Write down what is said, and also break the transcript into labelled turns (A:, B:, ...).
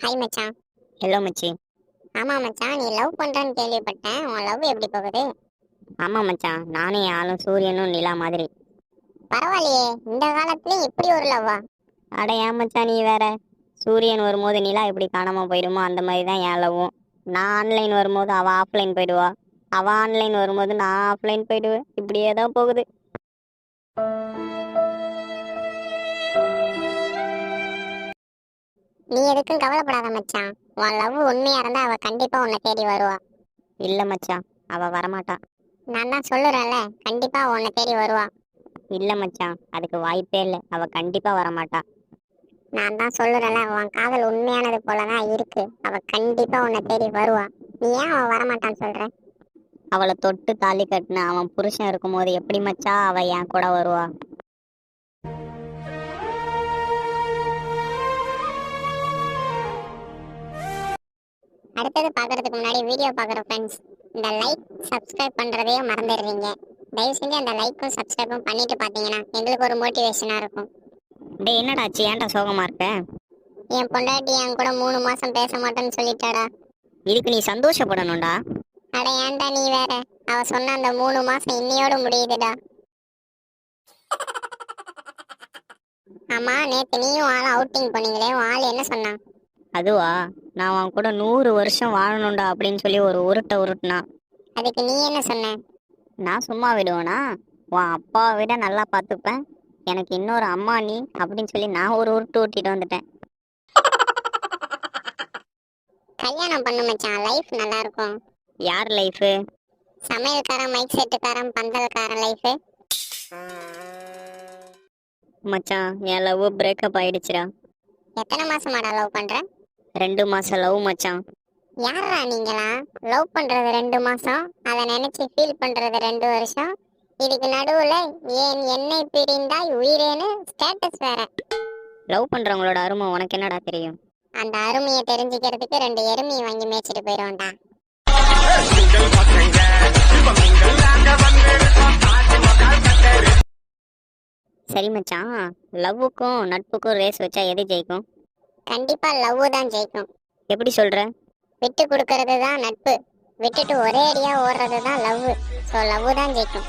A: Hi மச்சான்.
B: Hello மச்சி.
A: ஆமா மச்சான். நீ லவ் பண்றேன்னு கேள்விப்பட்டேன். உன் லவ் எப்படி போகுது?
B: ஆமா மச்சான். நானே என் ஆளும் சூரியனும் நிலா மாதிரி.
A: பரவாயில்லையே. இந்த காலத்துலயும் இப்படி ஒரு லவ்வா
B: அட ஏன் மச்சான் நீ வேற? சூரியன் வரும்போது நிலா எப்படி காணாம போயிடுமோ அந்த மாதிரி தான் என் லவ்வும் நான் ஆன்லைன் வரும்போது அவ ஆஃப்லைன் போயிடுவா. அவ ஆன்லைன் வரும்போது நான் ஆஃப்லைன் போயிடுவேன். இப்படியே தான் போகுது.
A: நீ எதுக்கும் கவலைப்படாத மச்சான். உன் லவ் உண்மையா இருந்தா அவ கண்டிப்பா உன்னை தேடி வருவா.
B: இல்ல மச்சான். அவ வரமாட்டா.
A: நான் தான் சொல்லுறேன்ல கண்டிப்பா உன்னை தேடி வருவா.
B: இல்ல மச்சான். அதுக்கு வாய்ப்பே இல்லை. அவ கண்டிப்பா வரமாட்டா.
A: நான் தான் சொல்லுறேன்ல உன் காதல் உண்மையானது போலதான் இருக்கு. அவ கண்டிப்பா உன்னை தேடி வருவா. நீ ஏன் அவ வரமாட்டான்னு சொல்ற?
B: அவளை தொட்டு தாலி கட்டின அவன் புருஷன் இருக்கும்போது எப்படி மச்சா அவ என் கூட வருவா?
A: அடுத்தது பார்க்கறதுக்கு முன்னாடி வீடியோ பார்க்குற ஃப்ரெண்ட்ஸ் இந்த லைக் சப்ஸ்கிரைப் பண்ணுறதையும் மறந்துடுறீங்க. தயவு செஞ்சு அந்த லைக்கும் சப்ஸ்கிரைபும் பண்ணிட்டு பார்த்தீங்கன்னா எங்களுக்கு ஒரு மோட்டிவேஷனாக இருக்கும்.
B: டேய் என்னடாச்சு ஏன்டா சோகமா இருக்க?
A: என் பொண்டாட்டி என் கூட மூணு மாசம் பேச மாட்டேன்னு சொல்லிட்டாடா.
B: இதுக்கு நீ சந்தோஷப்படணும்டா.
A: அட ஏன்டா நீ வேற? அவ சொன்ன அந்த மூணு மாசம் இன்னையோட முடியுதுடா. ஆமா நேத்து நீயும் ஆள் அவுட்டிங் போனீங்களே உன் ஆள் என்ன சொன்னான்?
B: அதுவா? நான் அவன் கூட நூறு வருஷம் வாழணும்டா அப்படின்னு சொல்லி ஒரு உருட்டை உருட்டுனா.
A: அதுக்கு நீ என்ன சொன்ன?
B: நான் சும்மா விடுவேனா? உன் அப்பாவை விட நல்லா பார்த்துப்பேன். எனக்கு இன்னொரு அம்மா நீ அப்படின்னு சொல்லி நான் ஒரு உருட்டு ஊட்டிட்டு வந்துட்டேன்.
A: கல்யாணம் பண்ணு மச்சான். லைஃப் நல்லா இருக்கும்
B: யார் லைஃபு
A: சமையல்காரன் மைக் செட்டுக்காரன் பந்தல்காரன் லைஃப்
B: மச்சான் என் லவ் பிரேக்கப் ஆயிடுச்சுடா.
A: எத்தனை மாசமாடா லவ் பண்ற?
B: ரெண்டு மாசம் லவ் மச்சான்.
A: யாரா நீங்களா? லவ் பண்றது ரெண்டு மாசம். அதை நினைச்சு ஃபீல் பண்றது ரெண்டு வருஷம். இதுக்கு நடுவுல ஏன் என்னை பிரிந்தாய் உயிரேன்னு ஸ்டேட்டஸ் வேற.
B: லவ் பண்றவங்களோட அருமை உனக்கு என்னடா தெரியும்?
A: அந்த அருமையை தெரிஞ்சுக்கிறதுக்கு ரெண்டு எருமையை வாங்கி மேய்ச்சிட்டு போயிடுவோம்டா
B: சரி மச்சான் லவ்வுக்கும் நட்புக்கும் ரேஸ் வச்சா எது ஜெயிக்கும்?
A: கண்டிப்பா லவ் தான் ஜெயிக்கும்
B: எப்படி சொல்ற?
A: விட்டு கொடுக்கறது தான் நட்பு. விட்டுட்டு ஒரே அடியா ஓடுறது தான் லவ். ஸோ லவ் தான் ஜெயிக்கும்